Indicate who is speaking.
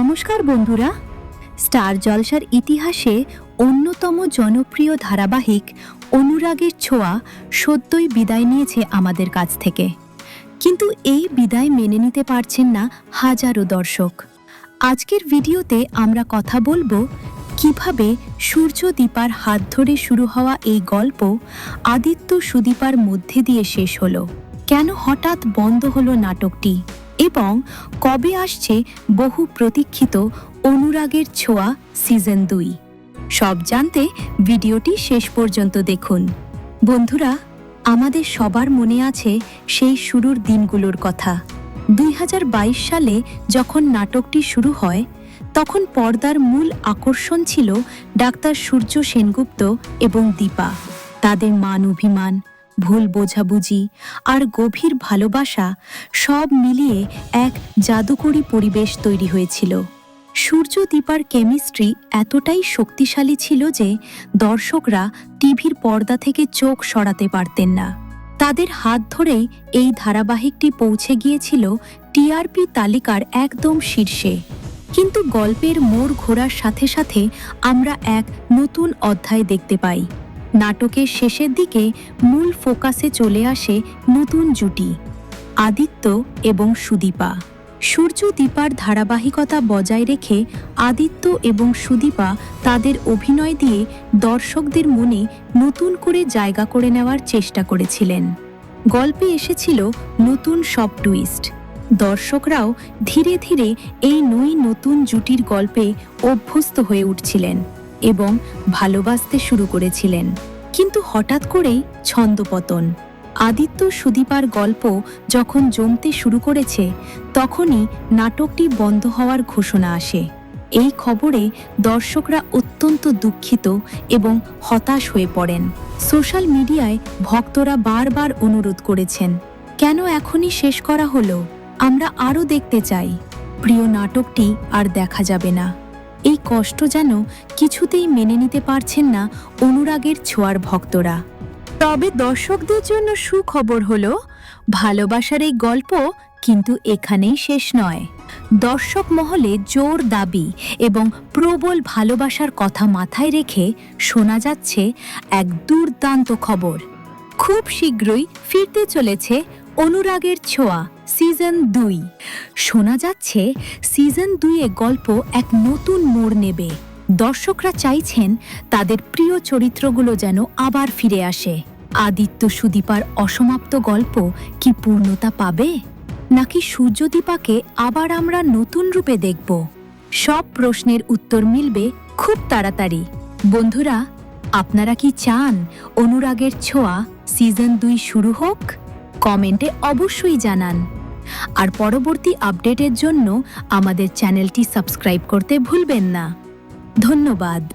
Speaker 1: নমস্কার বন্ধুরা। স্টার জলসার ইতিহাসে অন্যতম জনপ্রিয় ধারাবাহিক অনুরাগের ছোঁয়া সদ্যই বিদায় নিয়েছে আমাদের কাছ থেকে। কিন্তু এই বিদায় মেনে নিতে পারছেন না হাজারো দর্শক। আজকের ভিডিওতে আমরা কথা বলব, কীভাবে সূর্য দীপার হাত ধরে শুরু হওয়া এই গল্প আদিত্য সুদীপার মধ্যে দিয়ে শেষ হলো। কেন হঠাৎ বন্ধ হলো নাটকটি? এবং কবে আসছে বহু প্রতীক্ষিত অনুরাগের ছোঁয়া সিজন দুই। সব জানতে ভিডিওটি শেষ পর্যন্ত দেখুন। বন্ধুরা, আমাদের সবার মনে আছে সেই শুরুর দিনগুলোর কথা। দুই হাজার বাইশ সালে যখন নাটকটি শুরু হয়, তখন পর্দার মূল আকর্ষণ ছিল ডাক্তার সূর্য সেনগুপ্ত এবং দীপা। তাদের মান অভিমান ভুল বোঝাবুঝি আর গভীর ভালোবাসা সব মিলিয়ে এক জাদুকরী পরিবেশ তৈরি হয়েছিল। সূর্য দীপার কেমিস্ট্রি এতটাই শক্তিশালী ছিল যে দর্শকরা টিভির পর্দা থেকে চোখ সরাতে পারতেন না। তাদের হাত ধরেই এই ধারাবাহিকটি পৌঁছে গিয়েছিল টিআরপি তালিকার একদম শীর্ষে। কিন্তু গল্পের মোড় ঘোরার সাথে সাথে আমরা এক নতুন অধ্যায় দেখতে পাই। নাটকের শেষের দিকে মূল ফোকাসে চলে আসে নতুন জুটি, আদিত্য এবং সুদীপা। সূর্য দীপার ধারাবাহিকতা বজায় রেখে আদিত্য এবং সুদীপা তাদের অভিনয় দিয়ে দর্শকদের মনে নতুন করে জায়গা করে নেওয়ার চেষ্টা করেছিলেন। গল্পে এসেছিল নতুন সব টুইস্ট। দর্শকরাও ধীরে ধীরে এই নই নতুন জুটির গল্পে অভ্যস্ত হয়ে উঠছিলেন। এবং ভালোবাসতে শুরু করেছিলেন। কিন্তু হঠাৎ করেই ছন্দপতন। আদিত্য সুদীপার গল্প যখন জমতে শুরু করেছে, তখনই নাটকটি বন্ধ হওয়ার ঘোষণা আসে। এই খবরে দর্শকরা অত্যন্ত দুঃখিত এবং হতাশ হয়ে পড়েন। সোশ্যাল মিডিয়ায় ভক্তরা বারবার অনুরোধ করেছেন, কেন এখনই শেষ করা হলো? আমরা আরও দেখতে চাই। প্রিয় নাটকটি আর দেখা যাবে না। এই কষ্ট যেন কিছুতেই মেনে নিতে পারছেন না অনুরাগের ছোঁয়ার ভক্তরা। তবে দর্শকদের জন্য সুখবর হলো, ভালোবাসার এই গল্প কিন্তু এখানেই শেষ নয়। দর্শক মহলে জোর দাবি এবং প্রবল ভালোবাসার কথা মাথায় রেখে শোনা যাচ্ছে এক দুর্দান্ত খবর। খুব শীঘ্রই ফিরতে চলেছে অনুরাগের ছোঁয়া, সিজন দুই। শোনা যাচ্ছে সিজন দুইয়ে গল্প এক নতুন মোড় নেবে। দর্শকরা চাইছেন তাদের প্রিয় চরিত্রগুলো যেন আবার ফিরে আসে। আদিত্য সুদীপার অসমাপ্ত গল্প কি পূর্ণতা পাবে? নাকি সূর্যদীপাকে আবার আমরা নতুন রূপে দেখব? সব প্রশ্নের উত্তর মিলবে খুব তাড়াতাড়ি। বন্ধুরা, আপনারা কি চান অনুরাগের ছোঁয়া সিজন দুই শুরু হোক? কমেন্টে অবশ্যই জানান। আর পরবর্তী আপডেটের জন্য আমাদের চ্যানেলটি সাবস্ক্রাইব করতে ভুলবেন না। ধন্যবাদ।